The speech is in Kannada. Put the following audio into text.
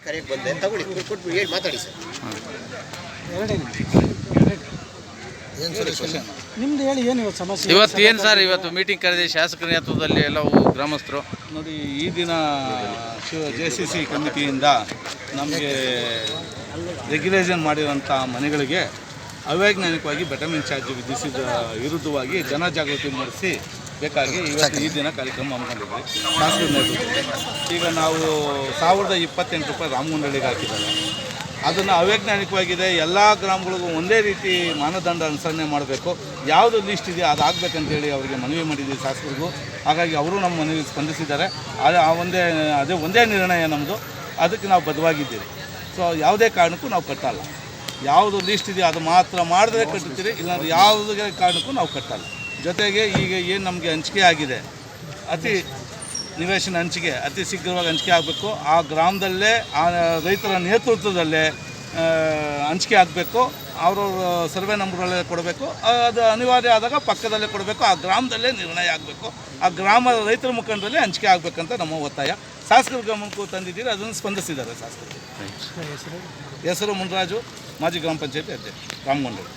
ಕರೆಗೆ ಬಂದೆ ತಗೊಳ್ಳಿ ಕೊಟ್ಟು ಕೊಟ್ಬಿಟ್ಟು ಹೇಳಿ ಮಾತಾಡಿ ಸರ್. ಎರಡೇ ನಿಮ್ದು ಹೇಳಿ ಏನು ಇವತ್ತು ಸಮಸ್ಯೆ? ಇವತ್ತು ಏನು ಸರ್ ಇವತ್ತು ಮೀಟಿಂಗ್ ಕರೆದಿ ಶಾಸಕರ ನೇತೃತ್ವದಲ್ಲಿ ಎಲ್ಲವೂ ಗ್ರಾಮಸ್ಥರು? ನೋಡಿ ಈ ದಿನ ಜೆ ಸಿ ಸಿ ಕಮಿಟಿಯಿಂದ ನಮಗೆ ರೆಗ್ಯುಲೇಷನ್ ಮಾಡಿರೋಂಥ ಮನೆಗಳಿಗೆ ಅವೈಜ್ಞಾನಿಕವಾಗಿ ಬೆಟಮಿನ್ ಚಾರ್ಜ್ ವಿಧಿಸಿದ ವಿರುದ್ಧವಾಗಿ ಜನಜಾಗೃತಿ ಮೂಡಿಸಿ ಬೇಕಾಗಿ ಇವತ್ತು ಈ ದಿನ ಕಾರ್ಯಕ್ರಮ ಹಮ್ಮಿಕೊಂಡಿದ್ವಿ ಶಾಸ್ತ್ರ ನೇತೃತ್ವದಲ್ಲಿ ಈಗ ನಾವು ಸಾವಿರದ ಇಪ್ಪತ್ತೆಂಟು ರೂಪಾಯಿ ರಾಮಗುಂಡಳಿಗೆ ಹಾಕಿದ್ದಾರೆ. ಅದನ್ನು ಅವೈಜ್ಞಾನಿಕವಾಗಿದೆ. ಎಲ್ಲ ಗ್ರಾಮಗಳಿಗೂ ಒಂದೇ ರೀತಿ ಮಾನದಂಡ ಅನುಸರಣೆ ಮಾಡಬೇಕು. ಯಾವುದು ಲಿಸ್ಟ್ ಇದೆ ಅದು ಆಗಬೇಕಂತೇಳಿ ಅವರಿಗೆ ಮನವಿ ಮಾಡಿದ್ದೀವಿ ಶಾಸಕರಿಗೂ. ಹಾಗಾಗಿ ಅವರು ನಮ್ಮ ಮನವಿ ಸ್ಪಂದಿಸಿದ್ದಾರೆ. ಅದು ಆ ಒಂದೇ ಅದೇ ಒಂದೇ ನಿರ್ಣಯ ನಮ್ಮದು ಅದಕ್ಕೆ ನಾವು ಬದ್ಧವಾಗಿದ್ದೀವಿ. ಸೊ ಯಾವುದೇ ಕಾರಣಕ್ಕೂ ನಾವು ಕಟ್ಟಲ್ಲ. ಯಾವುದು ಲಿಸ್ಟ್ ಇದೆಯೋ ಅದು ಮಾತ್ರ ಮಾಡಿದ್ರೆ ಕಟ್ಟುತ್ತೀರಿ. ಇಲ್ಲಾಂದ್ರೆ ಯಾವುದೇ ಕಾರಣಕ್ಕೂ ನಾವು ಕಟ್ಟಲ್ಲ. ಜೊತೆಗೆ ಈಗ ಏನು ನಮಗೆ ಹಂಚಿಕೆ ಆಗಿದೆ ಅತಿ ನಿವೇಶನ ಹಂಚಿಕೆ ಅತಿ ಶೀಘ್ರವಾಗಿ ಹಂಚಿಕೆ ಆಗಬೇಕು. ಆ ಗ್ರಾಮದಲ್ಲೇ ಆ ರೈತರ ನೇತೃತ್ವದಲ್ಲೇ ಹಂಚಿಕೆ ಆಗಬೇಕು. ಅವ್ರವ್ರ ಸರ್ವೆ ನಂಬರ್ಗಳಲ್ಲೇ ಕೊಡಬೇಕು. ಅದು ಅನಿವಾರ್ಯ ಆದಾಗ ಪಕ್ಕದಲ್ಲೇ ಕೊಡಬೇಕು. ಆ ಗ್ರಾಮದಲ್ಲೇ ನಿರ್ಣಯ ಆಗಬೇಕು. ಆ ಗ್ರಾಮದ ರೈತರ ಮುಖಂಡರಲ್ಲೇ ಹಂಚಿಕೆ ಆಗಬೇಕಂತ ನಮ್ಮ ಒತ್ತಾಯ. ಶಾಸಕರು ಗಮನಕ್ಕೂ ತಂದಿದ್ದೀರಿ ಅದನ್ನು ಸ್ಪಂದಿಸಿದ್ದಾರೆ ಶಾಸಕರು. ಹೆಸರು? ಮುನ್ರಾಜು ಮಾಜಿ ಗ್ರಾಮ ಪಂಚಾಯತಿ ಅಧ್ಯಕ್ಷ ರಾಮಗೊಂಡರು